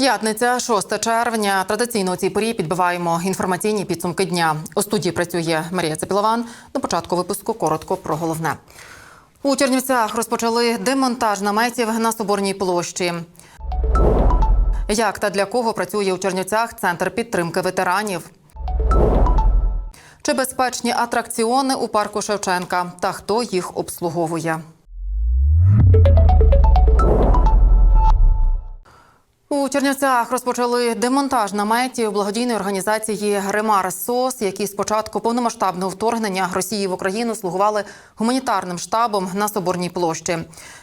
П'ятниця, 6 червня. Традиційно у цій порі підбиваємо інформаційні підсумки дня. У студії працює Марія Цепілован. До початку випуску коротко про головне. У Чернівцях розпочали демонтаж наметів на Соборній площі. Як та для кого працює у Чернівцях центр підтримки ветеранів? Чи безпечні атракціони у парку Шевченка та хто їх обслуговує? У Чернівцях розпочали демонтаж наметів благодійної організації Ремар СОС, які з початку повномасштабного вторгнення Росії в Україну слугували гуманітарним штабом на Соборній площі.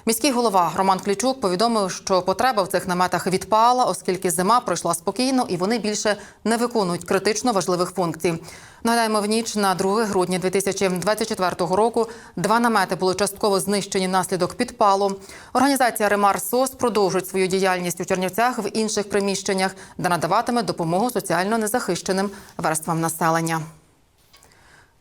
Міський голова Роман Клічук повідомив, що потреба в цих наметах відпала, оскільки зима пройшла спокійно і вони більше не виконують критично важливих функцій. Нагадаємо, в ніч на 2 грудня 2024 року два намети були частково знищені наслідок підпалу. Організація Ремар СОС продовжує свою діяльність у Чернівцях в інших приміщеннях, де надаватиме допомогу соціально незахищеним верствам населення.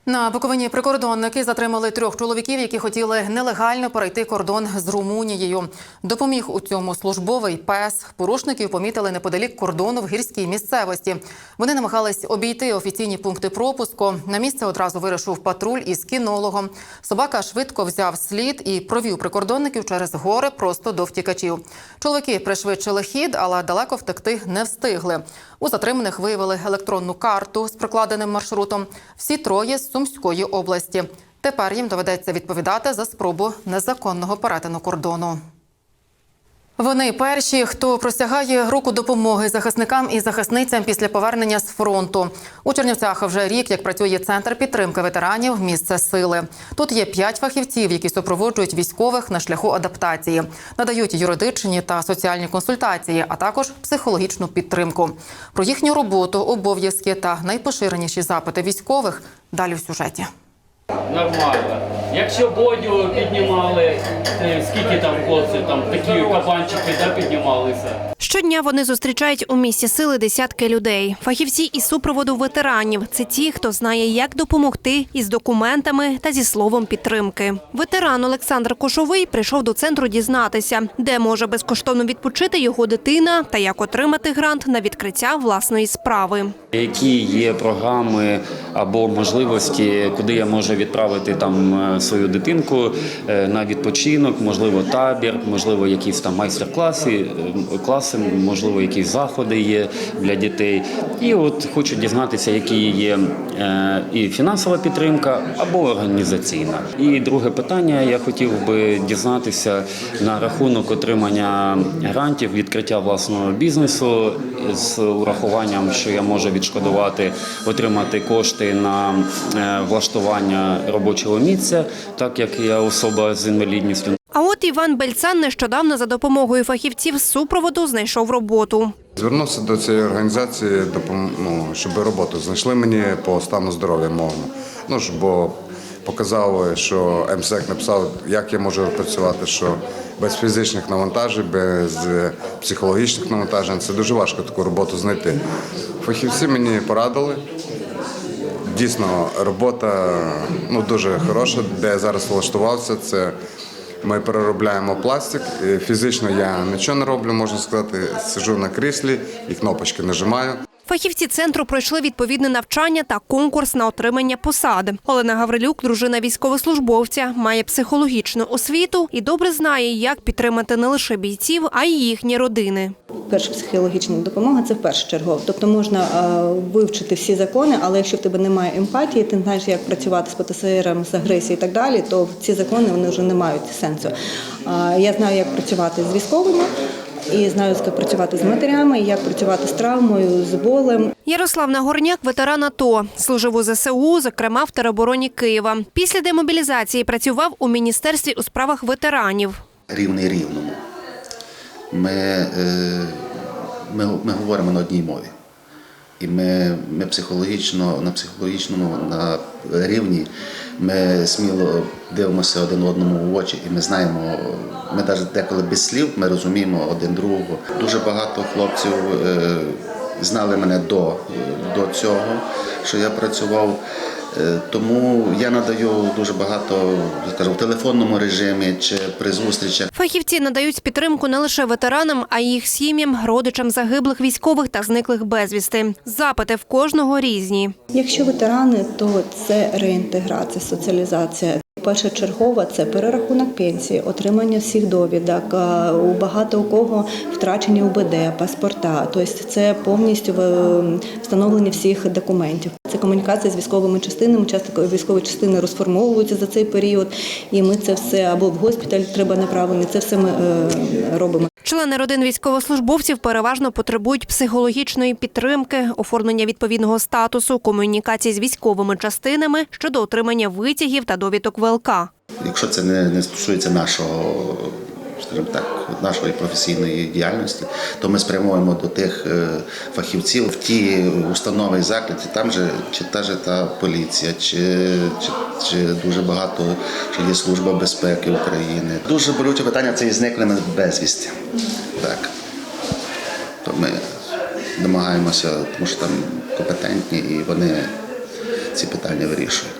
На Буковині прикордонники затримали трьох чоловіків, які хотіли нелегально перейти кордон з Румунією. Допоміг у цьому службовий пес. Порушників помітили неподалік кордону в гірській місцевості. Вони намагались обійти офіційні пункти пропуску. На місце одразу вирушив патруль із кінологом. Собака швидко взяв слід і провів прикордонників через гори просто до втікачів. Чоловіки пришвидшили хід, але далеко втекти не встигли. У затриманих виявили електронну карту з прокладеним маршрутом. Всі троє з Сумської області. Тепер їм доведеться відповідати за спробу незаконного перетину кордону. Вони перші, хто простягає руку допомоги захисникам і захисницям після повернення з фронту. У Чернівцях вже рік, як працює центр підтримки ветеранів Місце сили. Тут є п'ять фахівців, які супроводжують військових на шляху адаптації, надають юридичні та соціальні консультації, а також психологічну підтримку. Про їхню роботу, обов'язки та найпоширеніші запити військових далі в сюжеті. Нормально. Якщо бодю піднімали, е, скільки там хлопців, там такі кабанчики да, піднімалися. Щодня вони зустрічають у місті сили десятки людей. Фахівці із супроводу ветеранів це ті, хто знає, як допомогти із документами та зі словом підтримки. Ветеран Олександр Кошовий прийшов до центру дізнатися, де може безкоштовно відпочити його дитина та як отримати грант на відкриття власної справи. Які є програми або можливості, куди я можу відправити там е, свою дитинку е, на відпочинок, можливо, табір, можливо, якісь там майстер-класи, е, класи, можливо, якісь заходи є для дітей. І от хочу дізнатися, які є е, і фінансова підтримка або організаційна. І друге питання, я хотів би дізнатися на рахунок отримання грантів, відкриття власного бізнесу з урахуванням, що я можу відшкодувати, отримати кошти на влаштування робочого місця, так як я особа з інвалідністю. А от Іван Бельцан нещодавно за допомогою фахівців з супроводу знайшов роботу. Звернувся до цієї організації, ну, щоб роботу знайшли мені по стану здоров'я мого. Ну бо показав, що МСЕК написав, як я можу працювати, що без фізичних навантажень, без е, психологічних навантажень це дуже важко таку роботу знайти. Фахівці мені порадили. Дійсно, робота ну, дуже хороша, де я зараз влаштувався. Це ми переробляємо пластик. Фізично я нічого не роблю, можна сказати. Сижу на кріслі і кнопочки нажимаю. Фахівці центру пройшли відповідне навчання та конкурс на отримання посади. Олена Гаврилюк, дружина військовослужбовця, має психологічну освіту і добре знає, як підтримати не лише бійців, а й їхні родини. Перша психологічна допомога це першочергово. Тобто можна вивчити всі закони, але якщо в тебе немає емпатії, ти знаєш, як працювати з ПТСРом, з агресією і так далі, то ці закони вони вже не мають сенсу. Я знаю, як працювати з військовими. І знаю, як працювати з матерями, як працювати з травмою, з болем. Ярослав Нагорняк, ветеран АТО, служив у ЗСУ, зокрема в теробороні Києва. Після демобілізації працював у міністерстві у справах ветеранів. рівний рівному. Ми, е, ми, ми говоримо на одній мові. І ми, ми психологічно, на психологічному на рівні ми сміло дивимося один одному в очі, і ми знаємо, ми навіть деколи без слів ми розуміємо один другого. Дуже багато хлопців е, знали мене до, до цього, що я працював. Е, Тому я надаю дуже багато, скажімо, в телефонному режимі чи при зустрічах. Фахівці надають підтримку не лише ветеранам, а й їх сім'ям, родичам загиблих військових та зниклих безвісти. Запити в кожного різні. Якщо ветерани, то це реінтеграція, соціалізація. Першочергова це перерахунок пенсії, отримання всіх довідок. У багато у кого втрачені УБД, паспорта. Тобто це повністю е, встановлення всіх документів. Це комунікація з військовими частинами. Часто військові частини розформовуються за цей період, і ми це все або в госпіталь треба направлені. Це все ми е, робимо. Члени родин військовослужбовців переважно потребують психологічної підтримки, оформлення відповідного статусу, комунікації з військовими частинами щодо отримання витягів та довідок ВЛК. Якщо це не, не стосується нашого, скажімо так, нашої професійної діяльності, то ми спрямуємо до тих е, фахівців в ті установи і заклади, там же чи та же та поліція, чи, чи, чи дуже багато чи є служба безпеки України. Дуже болюче питання це і зникнення безвісті. Так. То ми намагаємося, тому що там компетентні і вони ці питання вирішують.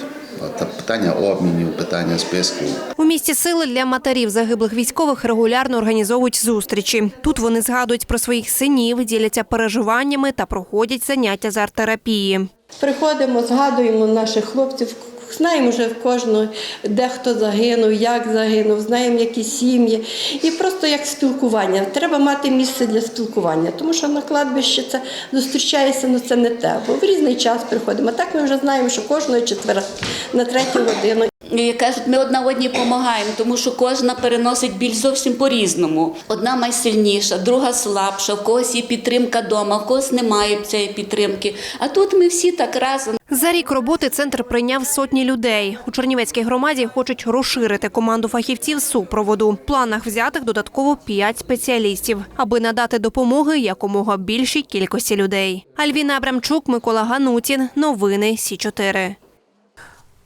Та питання обмінів, питання списків. Місті сили для матерів загиблих військових регулярно організовують зустрічі. Тут вони згадують про своїх синів, діляться переживаннями та проходять заняття з арт-терапії. Приходимо, згадуємо наших хлопців, знаємо вже в кожного, де хто загинув, як загинув, знаємо, які сім'ї. І просто як спілкування. Треба мати місце для спілкування, тому що на кладбищі це зустрічаєшся, ну це не те. Бо в різний час приходимо. Так ми вже знаємо, що кожного четверга на третю годину. І кажуть, ми одна одній допомагаємо, тому що кожна переносить біль зовсім по-різному. Одна найсильніша, друга слабша, в когось є підтримка вдома, в когось немає цієї підтримки. А тут ми всі так разом. За рік роботи центр прийняв сотні людей. У Чернівецькій громаді хочуть розширити команду фахівців супроводу. В планах взятих додатково п'ять спеціалістів, аби надати допомоги якомога більшій кількості людей. Альвіна Абрамчук, Микола Ганутін. Новини Сі 4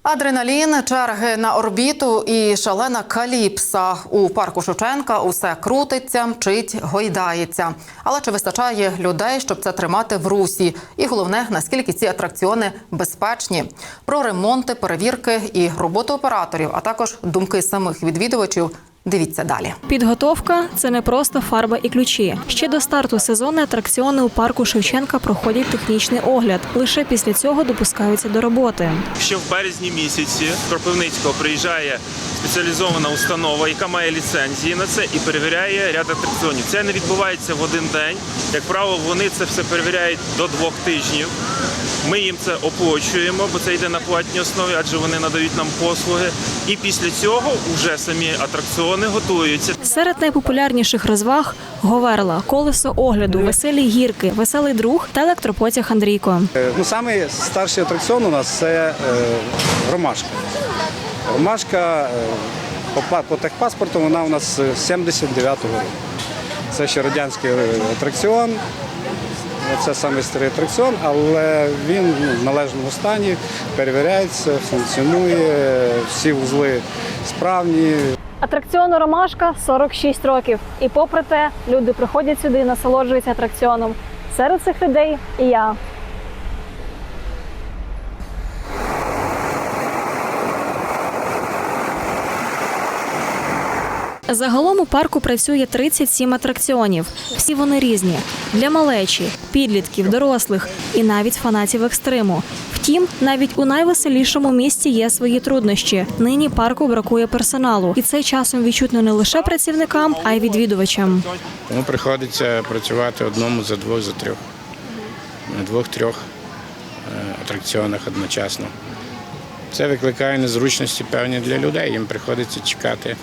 Адреналін, черги на орбіту і шалена каліпса у парку Шевченка. Усе крутиться, мчить, гойдається. Але чи вистачає людей, щоб це тримати в русі? І головне, наскільки ці атракціони безпечні? Про ремонти, перевірки і роботу операторів, а також думки самих відвідувачів. Дивіться далі. Підготовка це не просто фарба і ключі. Ще до старту сезону атракціони у парку Шевченка проходять технічний огляд. Лише після цього допускаються до роботи. Ще в березні місяці з Кропивницького приїжджає спеціалізована установа, яка має ліцензії на це і перевіряє ряд атракціонів. Це не відбувається в один день. Як правило, вони це все перевіряють до двох тижнів. Ми їм це оплачуємо, бо це йде на платній основі, адже вони надають нам послуги. І після цього вже самі атракціони готуються. Серед найпопулярніших розваг говерла, колесо огляду, веселі гірки, веселий друг та електропотяг Андрійко. Е, Ну, старший атракціон у нас це е, ромашка. Ромашка е, по, техпаспорту вона у нас з 79-го року. Це ще радянський атракціон. Це самий старий атракціон, але він ну, в належному стані, перевіряється, функціонує, всі вузли справні. Атракціону Ромашка 46 років. І попри те, люди приходять сюди і насолоджуються атракціоном. Серед цих людей і я. Загалом у парку працює 37 атракціонів. Всі вони різні для малечі, підлітків, дорослих і навіть фанатів екстриму. Втім, навіть у найвеселішому місті є свої труднощі. Нині парку бракує персоналу, і це часом відчутно не лише працівникам, а й відвідувачам. Тому приходиться працювати одному за двох, за трьох. На двох-трьох е, атракціонах одночасно. Це викликає незручності певні для людей. Їм приходиться чекати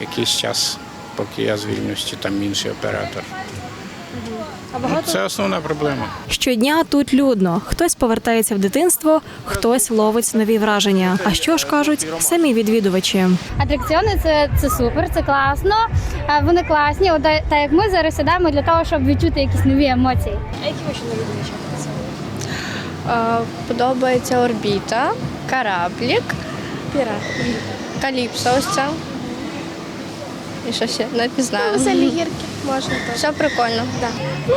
якийсь час, поки я звільнюсь, чи там інший оператор. Це основна проблема. Щодня тут людно. Хтось повертається в дитинство, хтось ловить нові враження. А що ж кажуть самі відвідувачі? Атракціони це, це супер, це класно. Вони класні. От та як ми зараз сідаємо для того, щоб відчути якісь нові емоції. А які ви ще найвідувачі Подобається орбіта, кораблік, каліпсо ось це. І що ще? Навіть не знаю. Веселі гірки можна теж. Все прикольно. так. Ну,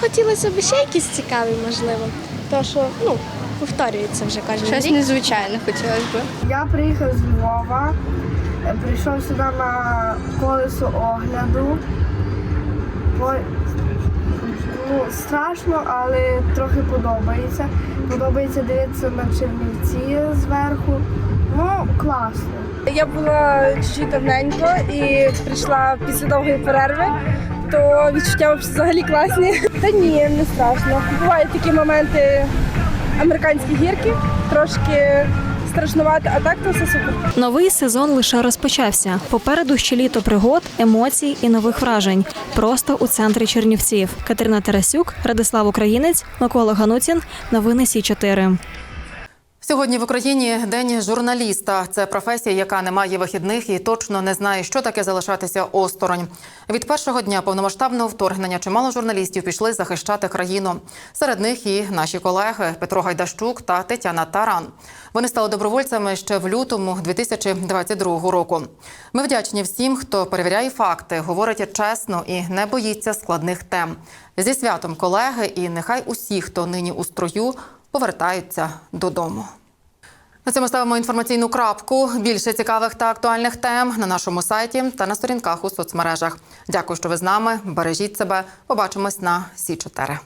хотілося б ще якісь цікаві, можливо. То що, ну, повторюється вже кожен Щось рік. незвичайне хотілося б. Я приїхав з Львова, прийшов сюди на колесо огляду. По- Ну, страшно, але трохи подобається. Подобається дивитися на Чернівці зверху. Ну, класно. Я була чуть-чуть давненько і прийшла після довгої перерви, то відчуття взагалі класні. Та ні, не страшно. Бувають такі моменти американські гірки, трошки страшнувати, а так то все супер. Новий сезон лише розпочався. Попереду ще літо пригод, емоцій і нових вражень. Просто у центрі Чернівців. Катерина Тарасюк, Радислав Українець, Микола Гануцін. Новини Сі 4 Сьогодні в Україні день журналіста. Це професія, яка не має вихідних і точно не знає, що таке залишатися осторонь. Від першого дня повномасштабного вторгнення чимало журналістів пішли захищати країну. Серед них і наші колеги Петро Гайдащук та Тетяна Таран. Вони стали добровольцями ще в лютому 2022 року. Ми вдячні всім, хто перевіряє факти, говорить чесно і не боїться складних тем. Зі святом колеги, і нехай усі, хто нині у строю, повертаються додому. На цьому ставимо інформаційну крапку. Більше цікавих та актуальних тем на нашому сайті та на сторінках у соцмережах. Дякую, що ви з нами. Бережіть себе. Побачимось на Сі 4